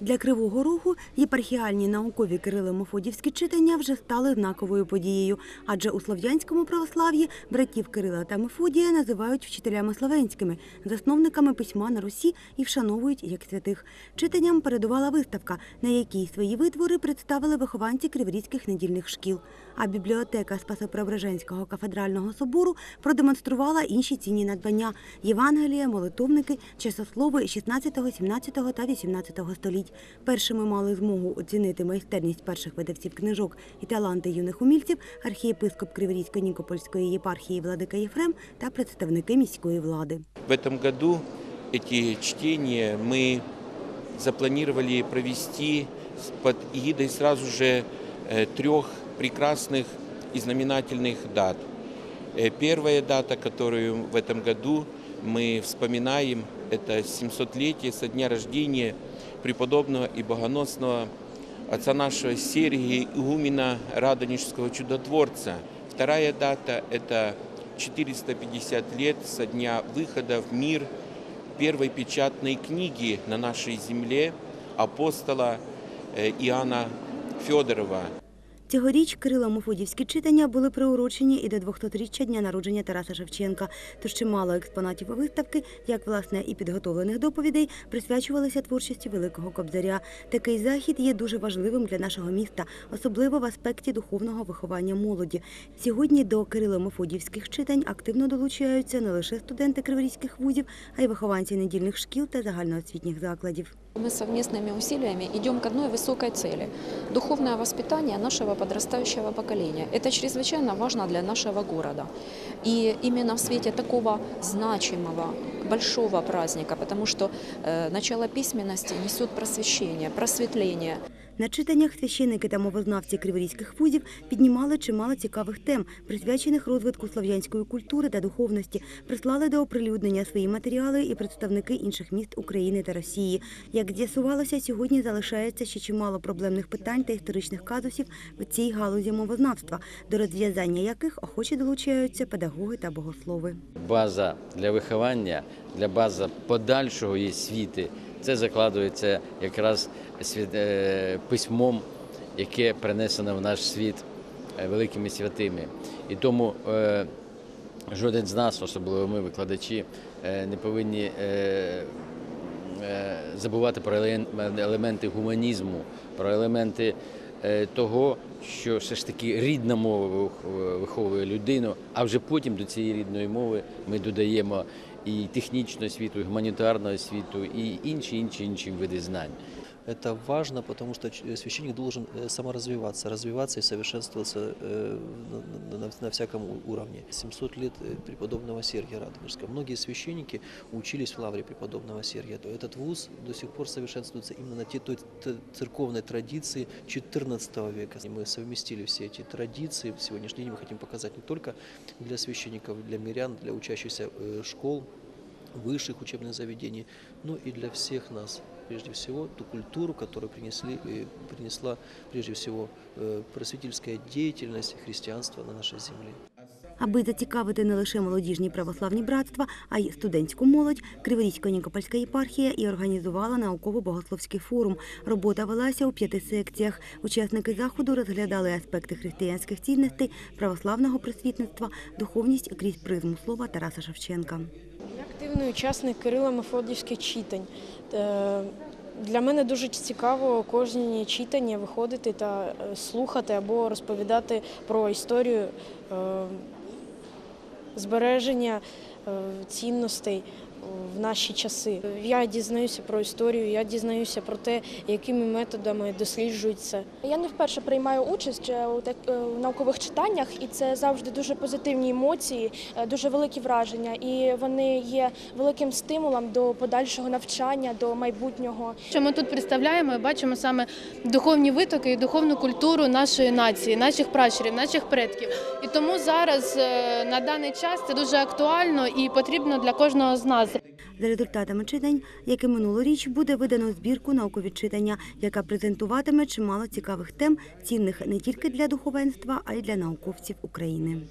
Для Кривого Рогу єпархіальні наукові Кирило-Мефодівські читання вже стали знаковою подією, адже у слов'янському православ'ї братів Кирила та Мефодія називають вчителями словенськими, засновниками письма на Русі і вшановують як святих. Читанням передувала виставка, на якій свої витвори представили вихованці криворізьких недільних шкіл. А бібліотека Спасопреображенського кафедрального собору продемонструвала інші цінні надбання – Євангелія, молитовники, часослови 16, 17 та 18 століть. Першими мали змогу оцінити майстерність перших видавців книжок і таланти юних умільців архієпископ Криворізько-Нікопольської єпархії Владика Єфрем та представники міської влади. В этом году эти чтения мы запланировали провести с- под эгидой сразу же э, трех прекрасных и знаменательных дат. Э, Первая дата, которую в этом году мы вспоминаем, это 700-летие со дня рождения преподобного и богоносного отца нашего Сергия Игумена Радонежского чудотворца. Вторая дата – это 450 лет со дня выхода в мир первой печатной книги на нашей земле апостола э, Иоанна Федорова. Цьогоріч Кирило-Мефодівські читання були приурочені і до 200-річчя дня народження Тараса Шевченка. Тож чимало експонатів виставки, як власне і підготовлених доповідей, присвячувалися творчості великого кобзаря. Такий захід є дуже важливим для нашого міста, особливо в аспекті духовного виховання молоді. Сьогодні до Кирило-Мефодівських читань активно долучаються не лише студенти криворізьких вузів, а й вихованці недільних шкіл та загальноосвітніх закладів. Мы совместными усилиями идем к одной высокой цели – духовное воспитание нашего подрастающего поколения. Это чрезвычайно важно для нашего города. И именно в свете такого значимого, большого праздника, потому что э, начало письменности несет просвещение, просветление. На читаннях священники та мовознавці криворізьких вузів піднімали чимало цікавих тем, присвячених розвитку слов'янської культури та духовності. Прислали до оприлюднення свої матеріали і представники інших міст України та Росії. Як з'ясувалося, сьогодні залишається ще чимало проблемних питань та історичних казусів в цій галузі мовознавства, до розв'язання яких охоче долучаються педагоги та богослови. база для виховання, для база подальшого її світи. Це закладується якраз е, письмом, яке принесено в наш світ е, великими святими. І тому е, жоден з нас, особливо ми, викладачі, не повинні забувати про елементи гуманізму, про елементи того, що все ж таки рідна мова виховує людину, а вже потім до цієї рідної мови ми додаємо і технічну освіту, і гуманітарну освіту, і інші, інші, інші види знань. Это важно, потому что ч- священник должен э, саморазвиваться, развиваться и совершенствоваться э, на, всяком уровне. 700 лет э, преподобного Сергия Радонежского. Многие священники учились в лавре преподобного Сергия. То Этот вуз до сих пор совершенствуется именно на те, той церковной традиции XIV века. И мы совместили все эти традиции. В сегодняшний день мы хотим показать не только для священников, для мирян, для учащихся э, школ, высших учебных заведений, но и для всех нас, прежде всего, ту культуру, которую принесли, э, принесла прежде всего э, просветительская деятельность христианства на нашей земле. Аби зацікавити не лише молодіжні православні братства, а й студентську молодь, Криворізько-Нікопольська єпархія і організувала науково-богословський форум. Робота велася у п'яти секціях. Учасники заходу розглядали аспекти християнських цінностей, православного просвітництва, духовність крізь призму слова Тараса Шевченка. Активний учасник Кирила Мефодівських читань. Е, Для мене дуже цікаво кожні читання виходити та е, слухати або розповідати про історію е, збереження цінностей в наші часи. Я дізнаюся про історію, я дізнаюся про те, якими методами досліджується. Я не вперше приймаю участь е, у е, наукових читаннях, і це завжди дуже позитивні емоції, е, дуже великі враження. І вони є великим стимулом до подальшого навчання, до майбутнього. Що ми тут представляємо, і бачимо саме духовні витоки і духовну культуру нашої нації, наших пращурів, наших предків. І тому зараз на даний час це дуже актуально і потрібно для кожного з нас. За результатами читань, як і минулоріч, буде видано збірку наукові читання, яка презентуватиме чимало цікавих тем, цінних не тільки для духовенства, а й для науковців України.